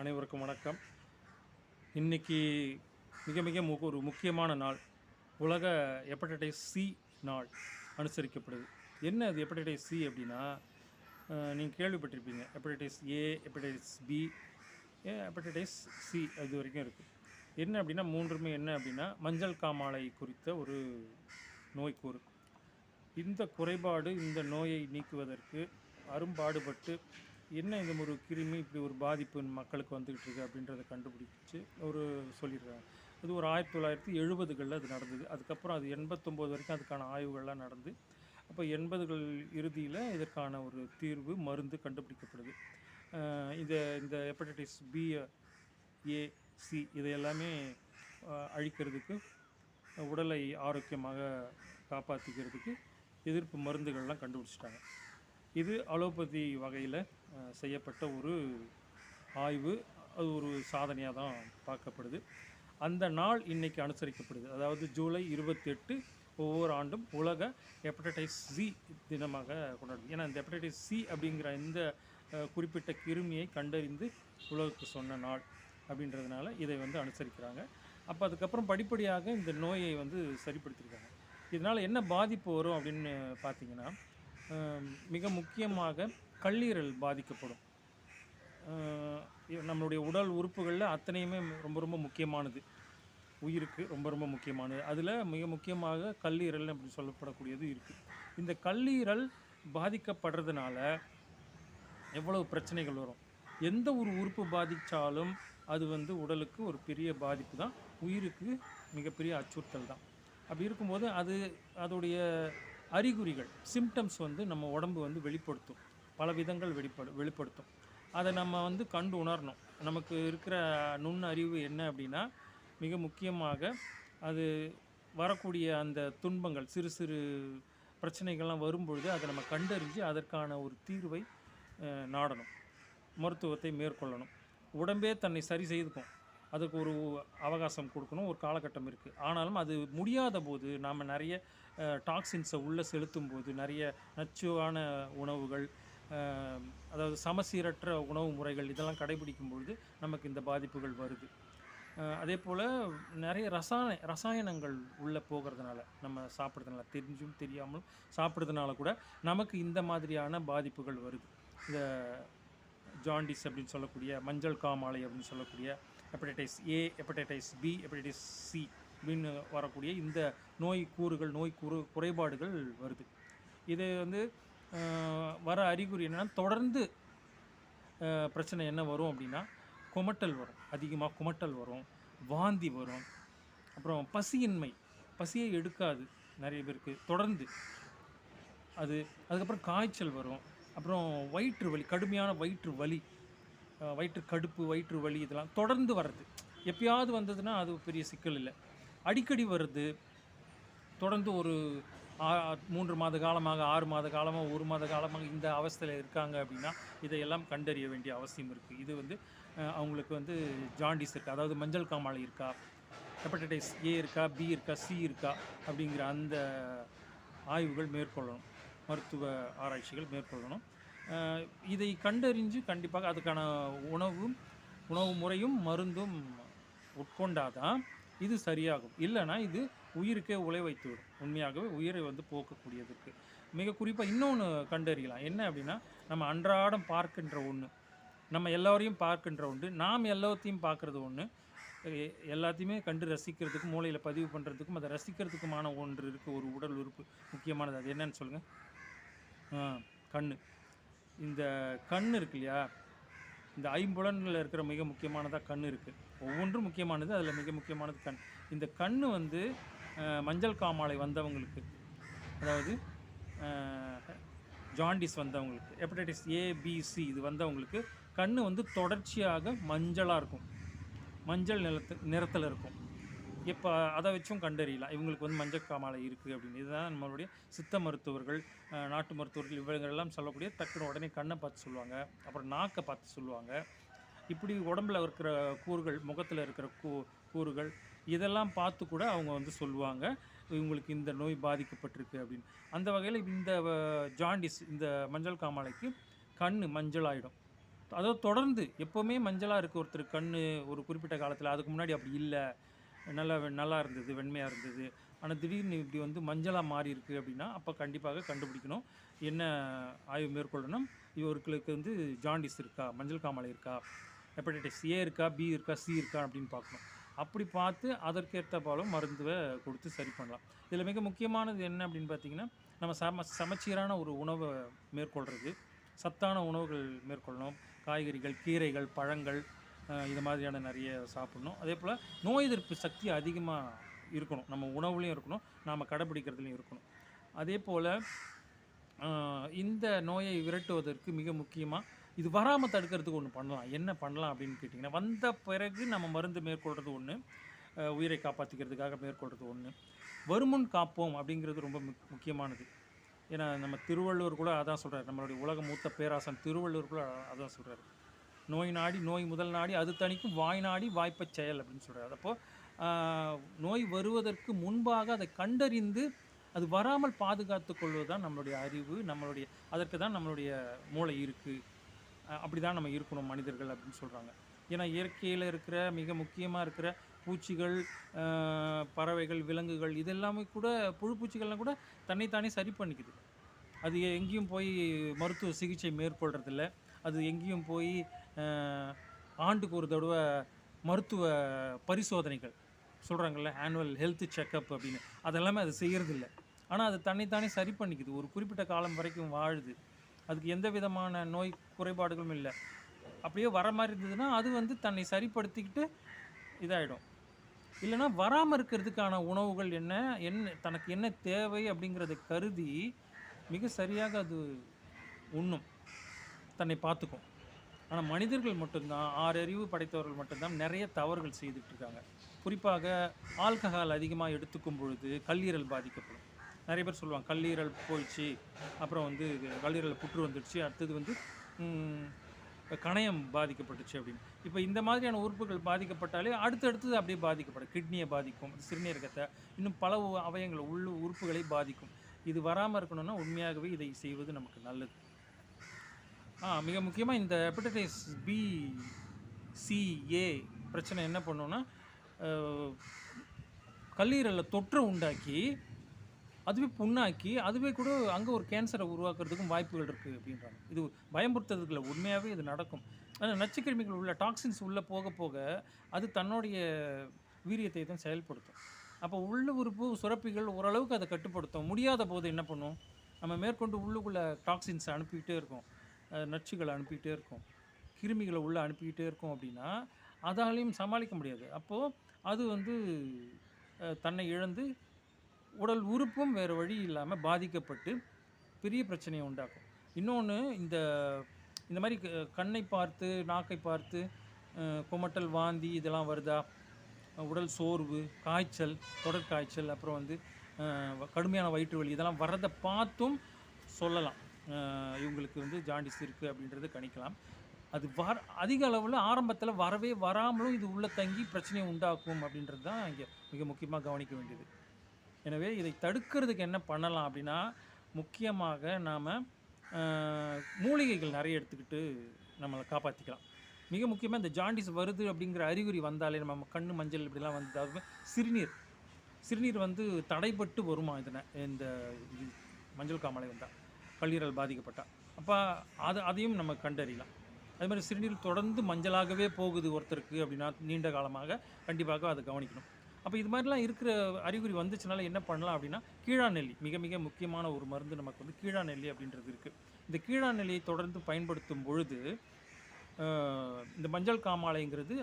அனைவருக்கும் வணக்கம். இன்னைக்கு மிக மிக மு ஒரு முக்கியமான நாள். உலக ஹெப்படைட்டிஸ் சி நாள் அனுசரிக்கப்படுது. என்ன அது ஹெப்படைட்டிஸ் சி அப்படின்னா நீங்கள் கேள்விப்பட்டிருப்பீங்க. Hepatitis A hepatitis B hepatitis C அது வரைக்கும் இருக்குது என்ன அப்படின்னா மூன்றுமே என்ன அப்படின்னா மஞ்சள் காமாலை குறித்த ஒரு நோய்க்கூறு இந்த குறைபாடு இந்த நோயை நீக்குவதற்கு அரும்பாடுபட்டு என்ன இந்த ஒரு கிருமி இப்படி ஒரு பாதிப்பு மக்களுக்கு வந்துக்கிட்டு இருக்கு அப்படின்றத கண்டுபிடிச்சு ஒரு சொல்லியிருக்காங்க அது ஒரு ஆயிரத்தி தொள்ளாயிரத்தி எழுபதுகளில் அது நடந்தது. அதுக்கப்புறம் அது எண்பத்தொம்போது வரைக்கும் அதுக்கான ஆய்வுகள்லாம் நடந்து அப்போ எண்பதுகள் இறுதியில் இதற்கான ஒரு தீர்வு மருந்து கண்டுபிடிக்கப்படுது. இந்த இந்த ஹெப்படைட்டிஸ் பி ஏசி இதை எல்லாமே அழிக்கிறதுக்கு உடலை ஆரோக்கியமாக காப்பாற்றிக்கிறதுக்கு எதிர்ப்பு மருந்துகள்லாம் கண்டுபிடிச்சிட்டாங்க. இது அலோபதி வகையில் செய்யப்பட்ட ஒரு ஆய்வு. அது ஒரு சாதனையாக தான் பார்க்கப்படுது. அந்த நாள் இன்றைக்கி அனுசரிக்கப்படுது. அதாவது ஜூலை இருபத்தெட்டு ஒவ்வொரு ஆண்டும் உலக ஹெப்படைட்டிஸ் சி தினமாக கொண்டாடுது. ஏன்னா இந்த ஹெப்படைட்டிஸ் சி அப்படிங்கிற இந்த குறிப்பிட்ட கிருமியை கண்டறிந்து உலகுக்கு சொன்ன நாள் அப்படின்றதுனால இதை வந்து அனுசரிக்கிறாங்க. அப்போ அதுக்கப்புறம் படிப்படியாக இந்த நோயை வந்து சரிப்படுத்தியிருக்காங்க இதனால் என்ன பாதிப்பு வரும் அப்படின்னு பார்த்தீங்கன்னா மிக முக்கியமாக கல்லீரல் பாதிக்கப்படும். நம்மளுடைய உடல் உறுப்புகளில் அத்தனையுமே ரொம்ப ரொம்ப முக்கியமானது. உயிருக்கு ரொம்ப ரொம்ப முக்கியமானது. அதில் மிக முக்கியமாக கல்லீரல் அப்படி சொல்லப்படக்கூடியது இருக்குது இந்த கல்லீரல் பாதிக்கப்படுறதுனால எவ்வளவு பிரச்சனைகள் வரும்? எந்த ஒரு உறுப்பு பாதித்தாலும் அது வந்து உடலுக்கு ஒரு பெரிய பாதிப்பு தான். உயிருக்கு மிகப்பெரிய அச்சுறுத்தல் தான். அப்படி இருக்கும்போது அது அதோடைய அறிகுறிகள் சிம்டம்ஸ் வந்து நம்ம உடம்பு வந்து வெளிப்படுத்தும். பல விதங்கள் வெளிப்படு வெளிப்படுத்தும். அதை நம்ம வந்து கண்டு உணரணும். நமக்கு இருக்கிற நுண் அறிவு என்ன அப்படின்னா மிக முக்கியமாக அது வரக்கூடிய அந்த துன்பங்கள் சிறு சிறு பிரச்சனைகள்லாம் வரும்பொழுது அதை நம்ம கண்டறிஞ்சு அதற்கான ஒரு தீர்வை நாடணும். மருத்துவத்தை மேற்கொள்ளணும். உடம்பே தன்னை சரி செய்துக்கும். அதுக்கு ஒரு அவகாசம் கொடுக்கணும் ஒரு காலகட்டம் இருக்குது ஆனாலும் அது முடியாத போது நாம் நிறைய டாக்ஸின்ஸை உள்ளே செலுத்தும் போது நிறைய நச்சுவான உணவுகள் அதாவது சமசீரற்ற உணவு முறைகள் இதெல்லாம் கடைபிடிக்கும் பொழுது நமக்கு இந்த பாதிப்புகள் வருது. அதே போல் நிறைய ரசாயன ரசாயனங்கள் உள்ளே போகிறதுனால நம்ம சாப்பிட்றதுனால தெரிஞ்சும் தெரியாமலும் சாப்பிட்றதுனால கூட நமக்கு இந்த மாதிரியான பாதிப்புகள் வருது. இந்த ஜாண்டிஸ் அப்படின்னு சொல்லக்கூடிய மஞ்சள் காமாலை அப்படின்னு சொல்லக்கூடிய hepatitis A hepatitis B hepatitis C அப்படின்னு வரக்கூடிய இந்த நோய் கூறுகள் நோய் கூறு குறைபாடுகள் வருது. இது வந்து வர அறிகுறி என்னன்னா தொடர்ந்து பிரச்சனை என்ன வரும் அப்படின்னா குமட்டல் வரும். அதிகமாக குமட்டல் வரும் வாந்தி வரும். அப்புறம் பசியின்மை. பசியை எடுக்காது நிறைய பேருக்கு. தொடர்ந்து. அது அதுக்கப்புறம் காய்ச்சல் வரும். அப்புறம் வயிற்று வலி கடுமையான வயிற்று வலி. வயிற்று கடுப்பு வயிற்று வலி இதெல்லாம் தொடர்ந்து வர்றது. எப்பயாவது வந்ததுன்னா அது பெரிய சிக்கல் இல்லை. அடிக்கடி வருது தொடர்ந்து ஒரு ஆ- மூன்று மாத காலமாக ஆறு மாத காலமாக ஒரு மாத காலமாக இந்த அவஸ்தையில் இருக்காங்க அப்படின்னா இதையெல்லாம் கண்டறிய வேண்டிய அவசியம் இருக்குது இது வந்து அவங்களுக்கு வந்து ஜாண்டிஸ் இருக்கா? அதாவது மஞ்சள் காமாலை இருக்கா? ஹெப்படைட்டிஸ் ஏ இருக்கா? பி இருக்கா? சி இருக்கா? அப்படிங்கிற அந்த ஆய்வுகள் மேற்கொள்ளணும். மருத்துவ ஆராய்ச்சிகள் மேற்கொள்ளணும். இதை கண்டறிஞ்சு கண்டிப்பாக அதுக்கான உணவும் உணவு முறையும் மருந்தும் உட்கொண்டாதான் இது சரியாகும். இல்லைன்னா இது உயிருக்கே உலை வைத்துவிடும். உண்மையாகவே உயிரை வந்து போக்கக்கூடியதுக்கு. மிக குறிப்பாக இன்னொன்று கண்டறியலாம். என்ன அப்படின்னா நம்ம அன்றாடம் பார்க்கின்ற ஒன்று நம்ம எல்லோரையும் பார்க்கின்ற ஒன்று நாம் எல்லாத்தையும் பார்க்குறது ஒன்று எல்லாத்தையுமே கண்டு ரசிக்கிறதுக்கும் மூளையில் பதிவு பண்ணுறதுக்கும் அதை ரசிக்கிறதுக்குமான ஒன்று இருக்குது ஒரு உடல் உறுப்பு முக்கியமானது. அது என்னன்னு சொல்லுங்கள் கண் இந்த கண் இருக்கு இல்லையா? இந்த ஐம்புலன்களில் இருக்கிற மிக முக்கியமானதாக கண் இருக்குது ஒவ்வொன்றும் முக்கியமானது அதில் மிக முக்கியமானது கண். இந்த கண் வந்து மஞ்சள் காமாலை வந்தவங்களுக்கு அதாவது ஜாண்டிஸ் வந்தவங்களுக்கு ஹெப்படைட்டிஸ் ஏபிசி இது வந்தவங்களுக்கு கண் வந்து தொடர்ச்சியாக மஞ்சளாக இருக்கும். மஞ்சள் நிறத்து நிறத்தில் இருக்கும். இப்போ அதை வச்சும் கண்டறியலாம் இவங்களுக்கு வந்து மஞ்சள் காமாலை இருக்குது அப்படின்னு. இதுதான் நம்மளுடைய சித்த மருத்துவர்கள் நாட்டு மருத்துவர்கள் இவங்களெல்லாம் சொல்லக்கூடிய டக்குனு உடனே கண்ணை பார்த்து சொல்லுவாங்க. அப்புறம் நாக்கை பார்த்து சொல்லுவாங்க. இப்படி உடம்புல இருக்கிற கூறுகள் முகத்தில் இருக்கிற கூ கூறுகள் இதெல்லாம் பார்த்து கூட அவங்க வந்து சொல்லுவாங்க. இவங்களுக்கு இந்த நோய் பாதிக்கப்பட்டிருக்கு அப்படின்னு. அந்த வகையில் இந்த ஜாண்டிஸ் இந்த மஞ்சள் காமாலைக்கு கண் மஞ்சள் ஆகிடும் தொடர்ந்து எப்போவுமே மஞ்சளாக இருக்குது ஒருத்தர் கண் ஒரு குறிப்பிட்ட காலத்தில் அதுக்கு முன்னாடி அப்படி இல்லை. நல்லா வெ- நல்லா இருந்தது வெண்மையாக இருந்தது. ஆனால் திடீர்னு இப்படி வந்து மஞ்சளாக மாறி இருக்குது அப்படின்னா அப்போ கண்டிப்பாக கண்டுபிடிக்கணும். என்ன ஆய்வு மேற்கொள்ளணும்? இவர்களுக்கு வந்து ஜாண்டிஸ் இருக்கா? மஞ்சள் காமாலை இருக்கா? ஹெப்படைட்டிஸ் ஏ இருக்கா? பி இருக்கா? சி இருக்கா? அப்படின்னு பார்க்கணும். அப்படி பார்த்து அதற்கேற்ற போலும் மருந்துவை கொடுத்து சரி பண்ணலாம். இதில் மிக முக்கியமானது என்ன அப்படின்னு பார்த்தீங்கன்னா நம்ம சம சமச்சீரான ஒரு உணவை மேற்கொள்கிறது சத்தான உணவுகள் மேற்கொள்ளணும். காய்கறிகள் கீரைகள் பழங்கள் இது மாதிரியான நிறைய சாப்பிடணும். அதே போல் நோய் எதிர்ப்பு சக்தி அதிகமாக இருக்கணும். நம்ம உணவுலையும் இருக்கணும். நாம் கடைப்பிடிக்கிறதுலையும் இருக்கணும். அதே போல் இந்த நோயை விரட்டுவதற்கு மிக முக்கியமாக இது வராமல் தடுக்கிறதுக்கு ஒன்று பண்ணலாம். என்ன பண்ணலாம் அப்படின்னு கேட்டிங்கன்னா வந்த பிறகு நம்ம மருந்து மேற்கொள்கிறது ஒன்று உயிரை காப்பாற்றிக்கிறதுக்காக மேற்கொள்கிறது ஒன்று வருமுன் காப்போம் அப்படிங்கிறது ரொம்ப முக்- முக்கியமானது. ஏன்னா நம்ம திருவள்ளுவர் கூட அதான் சொல்கிறார் நம்மளுடைய உலக மூத்த பேராசன் திருவள்ளுவர் கூட அதான் சொல்கிறார் நோய் நாடி நோய் முதல் நாடி அது தணிக்கும் வாய் நாடி வாய்ப்பை செயல் அப்படின்னு சொல்கிறார் அப்போ நோய் வருவதற்கு முன்பாக அதை கண்டறிந்து அது வராமல் பாதுகாத்து கொள்வது தான் நம்மளுடைய அறிவு நம்மளுடைய அதற்கு தான் நம்மளுடைய மூளை இருக்குது அப்படி தான் நம்ம இருக்கணும் மனிதர்கள் அப்படின்னு சொல்கிறாங்க ஏன்னா இயற்கையில் இருக்கிற மிக முக்கியமாக இருக்கிற பூச்சிகள் பறவைகள் விலங்குகள் இதெல்லாமே கூட புழு பூச்சிகள்லாம் கூட தன்னைத்தானே சரி பண்ணிக்குது. அது எங்கேயும் போய் மருத்துவ சிகிச்சை மேற்கொள்கிறதில்ல அது எங்கேயும் போய் ஆண்டுக்கு ஒரு தடவை மருத்துவ பரிசோதனைகள் சொல்கிறாங்கல்ல ஆனுவல் ஹெல்த் செக்கப் அப்படின்னு. அதெல்லாமே அது செய்கிறதில்ல ஆனால் அது தன்னைத்தானே சரி பண்ணிக்குது. ஒரு குறிப்பிட்ட காலம் வரைக்கும் வாழுது. அதுக்கு எந்த விதமான நோய் குறைபாடுகளும் இல்லை. அப்படியே வர மாதிரி இருந்ததுன்னா அது வந்து தன்னை சரிப்படுத்திக்கிட்டு இதாகிடும் இல்லைன்னா வராமல் இருக்கிறதுக்கான உணவுகள் என்ன என்ன தனக்கு என்ன தேவை அப்படிங்கிறத கருதி மிக சரியாக அது உண்ணும். தன்னை பார்த்துக்கும். ஆனால் மனிதர்கள் மட்டும்தான் ஆறு அறிவு படைத்தவர்கள் மட்டும்தான் நிறைய தவறுகள் செய்துட்டு இருக்காங்க குறிப்பாக ஆல்கஹால் அதிகமாக எடுத்துக்கும் பொழுது கல்லீரல் பாதிக்கப்படும். நிறைய பேர் சொல்லுவாங்க கல்லீரல் போயிடுச்சு அப்புறம் வந்து கல்லீரல் புற்று வந்துடுச்சு அடுத்தது வந்து கணையம் பாதிக்கப்பட்டுச்சு அப்படின்னு. இப்போ இந்த மாதிரியான உறுப்புகள் பாதிக்கப்பட்டாலே அடுத்தடுத்தது அப்படியே பாதிக்கப்படும். கிட்னியை பாதிக்கும் சிறுநீரகத்தை இன்னும் பல உ- அவயங்களை உள்ள உறுப்புகளை பாதிக்கும். இது வராமல் இருக்கணும்னா உண்மையாகவே இதை செய்வது நமக்கு நல்லது. மிக முக்கியமாக இந்த ஹெப்படைட்டிஸ் பி சிஏ பிரச்சனை என்ன பண்ணுன்னா கல்லீரலில் தொற்றை உண்டாக்கி அதுவே புண்ணாக்கி அதுவே கூட அங்கே ஒரு கேன்சரை உருவாக்குறதுக்கும் வாய்ப்புகள் இருக்குது அப்படின்றாங்க. இது பயமுறுத்துறதுக்கு உண்மையாகவே இது நடக்கும். ஆனால் நச்சுக்கிருமிகள் உள்ள டாக்ஸின்ஸ் உள்ளே போக போக அது தன்னுடைய வீரியத்தை தான் செயல்படுத்தும். அப்போ உள்ள உறுப்பு சுரப்பிகள் ஓரளவுக்கு அதை கட்டுப்படுத்தும். முடியாத போது என்ன பண்ணும்? நம்ம மேற்கொண்டு உள்ளுக்குள்ளே டாக்ஸின்ஸ் அனுப்பிக்கிட்டே இருக்கோம். நச்சுகளை அனுப்பிக்கிட்டே இருக்கும். கிருமிகளை உள்ளே அனுப்பிக்கிட்டே இருக்கும் அப்படின்னா அதாலையும் சமாளிக்க முடியாது. அப்போது அது வந்து தன்னை இழந்து உடல் உறுப்பும் வேறு வழி இல்லாமல் பாதிக்கப்பட்டு பெரிய பிரச்சனையை உண்டாக்கும். இன்னொன்று இந்த இந்த மாதிரி க- கண்ணை பார்த்து நாக்கை பார்த்து குமட்டல் வாந்தி இதெல்லாம் வருதா? உடல் சோர்வு காய்ச்சல் தொடர் காய்ச்சல் அப்புறம் வந்து கடுமையான வயிற்று வலி இதெல்லாம் வர்றதை பார்த்தும் சொல்லலாம். இவங்களுக்கு வந்து ஜாண்டிஸ் இருக்குது அப்படின்றத கணிக்கலாம். அது வர அதிக அளவில் ஆரம்பத்தில் வரவே வராமலும் இது உள்ளே தங்கி பிரச்சனையை உண்டாக்கும் அப்படின்றது தான் இங்கே மிக முக்கியமாக கவனிக்க வேண்டியது. எனவே இதை தடுக்கிறதுக்கு என்ன பண்ணலாம் அப்படின்னா முக்கியமாக நாம் மூலிகைகள் நிறைய எடுத்துக்கிட்டு நம்மளை காப்பாற்றிக்கலாம் மிக முக்கியமாக இந்த ஜாண்டிஸ் வருது அப்படிங்கிற அறிகுறி வந்தாலே நம்ம கண்ணு மஞ்சள் இப்படிலாம் வந்து சிறுநீர். சிறுநீர் வந்து தடைப்பட்டு வருமா இதனை இந்த இது மஞ்சள் காமாலை வந்தால் கல்லீரல் பாதிக்கப்பட்டால் அப்போ அது அதையும் நம்ம கண்டறியலாம். அது மாதிரி சிறுநீர் தொடர்ந்து மஞ்சளாகவே போகுது ஒருத்தருக்கு அப்படின்னா நீண்ட காலமாக கண்டிப்பாக அதை கவனிக்கணும். அப்போ இது மாதிரிலாம் இருக்கிற அறிகுறி வந்துச்சுனால என்ன பண்ணலாம் அப்படின்னா கீழாநெல்லி மிக மிக முக்கியமான ஒரு மருந்து நமக்கு வந்து கீழாநெல்லி அப்படின்றது இருக்குது இந்த கீழாநெல்லியை தொடர்ந்து பயன்படுத்தும் பொழுது இந்த மஞ்சள் காமாலைங்கிறது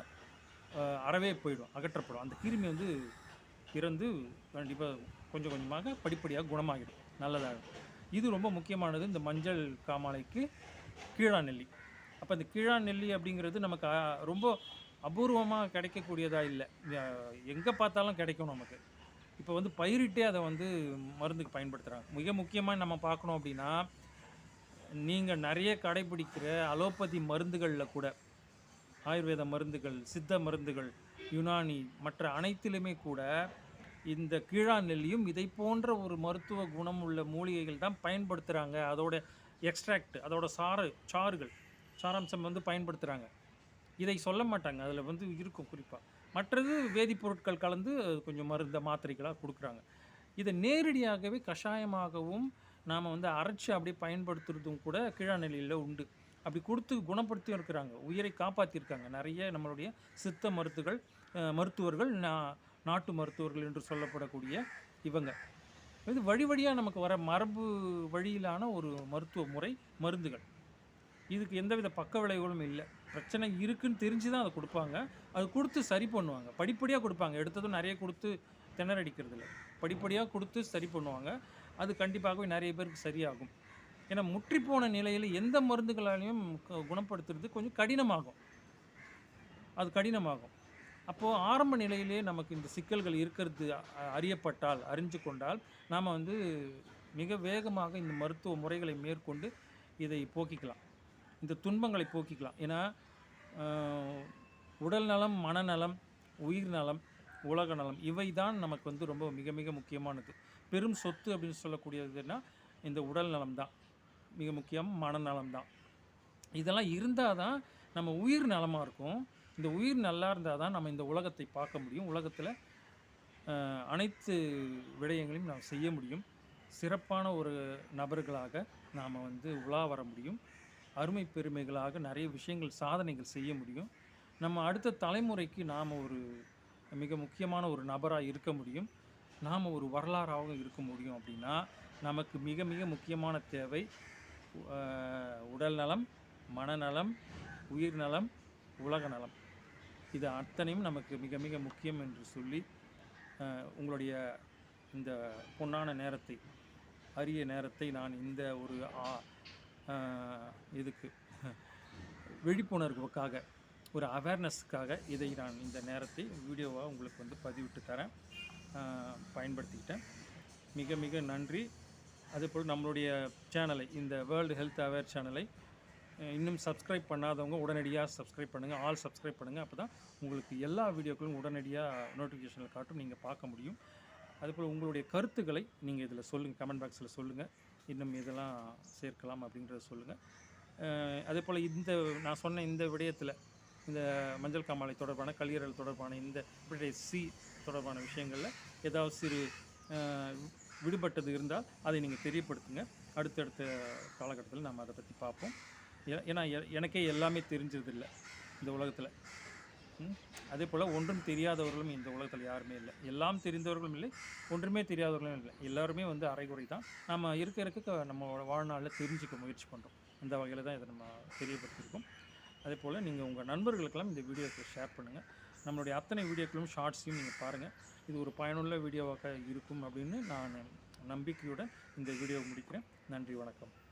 அறவே போயிடும் அகற்றப்படும். அந்த கிருமி வந்து இறந்து கண்டிப்பாக கொஞ்சம் கொஞ்சமாக படிப்படியாக குணமாகிடும். நல்லதாகும் இது ரொம்ப முக்கியமானது இந்த மஞ்சள் காமாலைக்கு கீழா நெல்லி அப்போ இந்த கீழா நெல்லி அப்படிங்கிறது நமக்கு ரொம்ப அபூர்வமாக கிடைக்கக்கூடியதாக இல்லை. எங்கே பார்த்தாலும் கிடைக்கும் நமக்கு. இப்போ வந்து பயிரிட்டே அதை வந்து மருந்துக்கு பயன்படுத்துகிறாங்க மிக முக்கியமாக நம்ம பார்க்கணும் அப்படின்னா நீங்கள் நிறைய கடைபிடிக்கிற அலோபதி மருந்துகளில் கூட ஆயுர்வேத மருந்துகள் சித்த மருந்துகள் யுனானி மற்ற அனைத்திலுமே கூட இந்த கீழா நெல்லியும் இதை போன்ற ஒரு மருத்துவ குணம் உள்ள மூலிகைகள் தான் பயன்படுத்துகிறாங்க அதோட எக்ஸ்ட்ராக்ட் அதோட சாறு சாறுகள் சாராம்சம் வந்து பயன்படுத்துகிறாங்க இதை சொல்ல மாட்டாங்க. அதில் வந்து இருக்கும் குறிப்பாக மற்றது வேதிப்பொருட்கள் கலந்து கொஞ்சம் மருந்த மாத்திரைகளாக கொடுக்குறாங்க. இதை நேரடியாகவே கஷாயமாகவும் நாம் வந்து அரைச்சி அப்படியே பயன்படுத்துறதும் கூட கீழாநிலையில் உண்டு. அப்படி கொடுத்து குணப்படுத்தியும் இருக்கிறாங்க. உயிரை காப்பாற்றியிருக்காங்க நிறைய நம்மளுடைய சித்த மருத்துகள் மருத்துவர்கள் நான் நாட்டு மருத்துவர்கள் என்று சொல்லப்படக்கூடிய இவங்க. இது வழி வழியாக நமக்கு வர மரபு வழியிலான ஒரு மருத்துவ முறை மருந்துகள். இதுக்கு எந்தவித பக்க விளைவுகளும் இல்லை. பிரச்சனை இருக்குன்னு தெரிஞ்சு தான் அதை கொடுப்பாங்க. அது கொடுத்து சரி பண்ணுவாங்க. படிப்படியாக கொடுப்பாங்க. எடுத்ததும் நிறைய கொடுத்து திணறடிக்கிறது இல்லை படிப்படியாக கொடுத்து சரி பண்ணுவாங்க. அது கண்டிப்பாகவே நிறைய பேருக்கு சரியாகும். ஏன்னா முற்றிப்போன நிலையில் எந்த மருந்துகளாலையும் குணப்படுத்துறது கொஞ்சம் கடினமாகும். அது கடினமாகும். அப்போது ஆரம்ப நிலையிலே நமக்கு இந்த சிக்கல்கள் இருக்கிறது அ- அறியப்பட்டால் அறிஞ்சு கொண்டால் நாம் வந்து மிக வேகமாக இந்த மருத்துவ முறைகளை மேற்கொண்டு இதை போக்கிக்கலாம். இந்த துன்பங்களை போக்கிக்கலாம். ஏன்னா உடல் நலம் மனநலம் உயிர் நலம் உலக நலம் இவை தான் நமக்கு வந்து ரொம்ப மிக மிக முக்கியமானது. பெரும் சொத்து அப்படின்னு சொல்லக்கூடியதுன்னா இந்த உடல் நலம் தான். மிக முக்கியம் மனநலம் தான். இதெல்லாம் இருந்தால் தான் நம்ம உயிர் நலமாக இருக்கும். இந்த உயிர் நல்லா இருந்தால் தான் நம்ம இந்த உலகத்தை பார்க்க முடியும். உலகத்தில் அனைத்து விடயங்களையும் நாம் செய்ய முடியும். சிறப்பான ஒரு நபர்களாக நாம் வந்து உலா வர முடியும். அருமை பெருமைகளாக நிறைய விஷயங்கள் சாதனைகள் செய்ய முடியும். நம்ம அடுத்த தலைமுறைக்கு நாம் ஒரு மிக முக்கியமான ஒரு நபராக இருக்க முடியும். நாம் ஒரு வரலாறாக இருக்க முடியும் அப்படின்னா நமக்கு மிக மிக முக்கியமான தேவை உடல் நலம் மனநலம் உயிர் நலம் உலக நலம் இது அத்தனையும் நமக்கு மிக மிக முக்கியம் என்று சொல்லி உங்களுடைய இந்த பொன்னான நேரத்தை அரிய நேரத்தை நான் இந்த ஒரு ஆ- இதுக்கு விழிப்புணர்வுக்காக ஒரு அவேர்னஸ்க்காக இதை நான் இந்த நேரத்தை வீடியோவாக உங்களுக்கு வந்து பதிவிட்டு தரேன். பயன்படுத்திக்கிட்டேன். மிக மிக நன்றி. அதேபோல் நம்மளுடைய சேனலை இந்த வேர்ல்டு ஹெல்த் அவேர் சேனலை இன்னும் சப்ஸ்கிரைப் பண்ணாதவங்க உடனடியாக சப்ஸ்கிரைப் பண்ணுங்கள் ஆல் சப்ஸ்கிரைப் பண்ணுங்கள் அப்போ தான் உங்களுக்கு எல்லா வீடியோக்களும் உடனடியாக நோட்டிஃபிகேஷனில் காட்டும். நீங்கள் பார்க்க முடியும். அதுபோல் உங்களுடைய கருத்துக்களை நீங்கள் இதில் சொல்லுங்கள் கமெண்ட் பாக்ஸில் சொல்லுங்கள் இன்னும் இதெல்லாம் சேர்க்கலாம் அப்படின்றத சொல்லுங்கள் அதே போல் இந்த நான் சொன்ன இந்த விடயத்தில் இந்த மஞ்சள் காமாலை தொடர்பான கல்லீரல் தொடர்பான இந்த இப்படி சி தொடர்பான விஷயங்களில் ஏதாவது சிறு விடுபட்டது இருந்தால் அதை நீங்கள் தெரியப்படுத்துங்க. அடுத்தடுத்த காலகட்டத்தில் நம்ம அதை பற்றி பார்ப்போம். ஏன்னா எ- எனக்கே எல்லாமே தெரிஞ்சதில்லை இந்த உலகத்தில். அதே போல் ஒன்றும் தெரியாதவர்களும் இந்த உலகத்தில் யாருமே இல்லை. எல்லாம் தெரிந்தவர்களும் இல்லை ஒன்றுமே தெரியாதவர்களும் இல்லை. எல்லாருமே வந்து அரைகுறை தான். நம்ம இருக்க இருக்க நம்ம வாழ்நாளில் தெரிஞ்சுக்க முயற்சி பண்ணுறோம் இந்த வகையில் தான் இதை நம்ம தெரியப்படுத்தியிருக்கோம். அதே போல் நீங்கள் உங்கள் நண்பர்களுக்கெல்லாம் இந்த வீடியோக்கு ஷேர் பண்ணுங்கள் நம்மளுடைய அத்தனை வீடியோக்களும் ஷார்ட்ஸையும் நீங்கள் பாருங்கள் இது ஒரு பயனுள்ள வீடியோவாக இருக்கும் அப்படின்னு நான் நம்பிக்கையுடன் இந்த வீடியோவை முடிக்கிறேன். நன்றி வணக்கம்.